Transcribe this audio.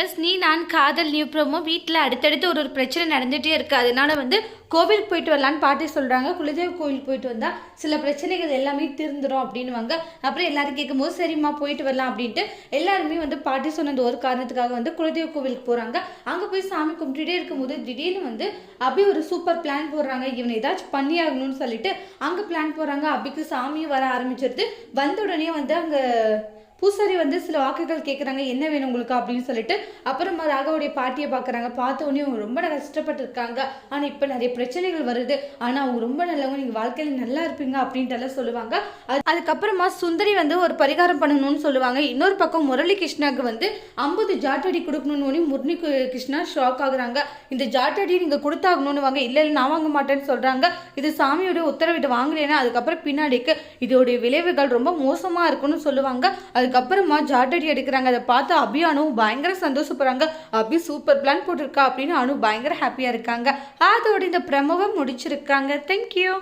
Members நீ நான் காதல் நியூ ப்ரோமோ வீட்டில் அடுத்தடுத்து ஒரு ஒரு பிரச்சனை நடந்துகிட்டே இருக்குது அதனால வந்து கோவிலுக்கு போயிட்டு வரலான்னு பாட்டி சொல்கிறாங்க குலதெய்வ கோவிலுக்கு போயிட்டு வந்தால் சில பிரச்சனைகள் எல்லாமே தீர்ந்துடும் அப்படின்னுவாங்க. அப்புறம் எல்லோரும் கேட்கும்போது சரிம்மா போயிட்டு வரலாம் அப்படின்ட்டு எல்லாருமே வந்து பாட்டி சொன்னது ஒரு காரணத்துக்காக வந்து குலதெய்வ கோவிலுக்கு போகிறாங்க அங்கே போய் சாமி கும்பிட்டுட்டே இருக்கும்போது திடீர்னு வந்து அபி ஒரு சூப்பர் பிளான் போடுறாங்க. இவனை ஏதாச்சும் பண்ணி ஆகணும்னு சொல்லிட்டு அங்கே பிளான் போடுறாங்க. அபிக்கு சாமியும் வர ஆரம்பிச்சிருது. வந்த உடனே வந்து அங்கே பூசாரி வந்து சில வாக்குகள் கேட்குறாங்க என்ன வேணும் உங்களுக்கு? அப்படின்னு சொல்லிட்டு அப்புறமா ராகவுடைய பாட்டியை பார்க்குறாங்க பார்த்த உடனே அவங்க ரொம்ப கஷ்டப்பட்டுருக்காங்க. ஆனால் இப்போ நிறைய பிரச்சனைகள் வருது. ஆனால் அவங்க ரொம்ப நல்லவங்க. நீங்கள் வாழ்க்கையில் நல்லா இருப்பீங்க. அப்படின்ட்டு எல்லாம் சொல்லுவாங்க. அது அதுக்கப்புறமா சுந்தரி வந்து ஒரு பரிகாரம் பண்ணணும்னு சொல்லுவாங்க. இன்னொரு பக்கம் முரளி கிருஷ்ணாவுக்கு வந்து ஐம்பது ஜாட்டடி கொடுக்கணும்னு முரளி கிருஷ்ணா ஷாக் ஆகுறாங்க. இந்த ஜாட்டடி நீங்கள் கொடுத்தாகணும்னு வாங்க. இல்லை இல்லை நான் வாங்க மாட்டேன்னு சொல்கிறாங்க இது சாமியோட உத்தரவிட்டு வாங்கலைன்னா அதுக்கப்புறம் பின்னாடிக்கு இதோடைய விளைவுகள் ரொம்ப மோசமாக இருக்கும்னு சொல்லுவாங்க. அது அதுக்கப்புறமா ஜாட்டடி எடுக்கிறாங்க. அதை பார்த்து அபி அனு பயங்கர சந்தோஷப்படுறாங்க. அபி சூப்பர் பிளான் போட்டிருக்கா அப்படின்னு அனு பயங்கர ஹாப்பியாக இருக்காங்க. அதோட இந்த பிரமவை முடிச்சிருக்காங்க. தேங்க்யூ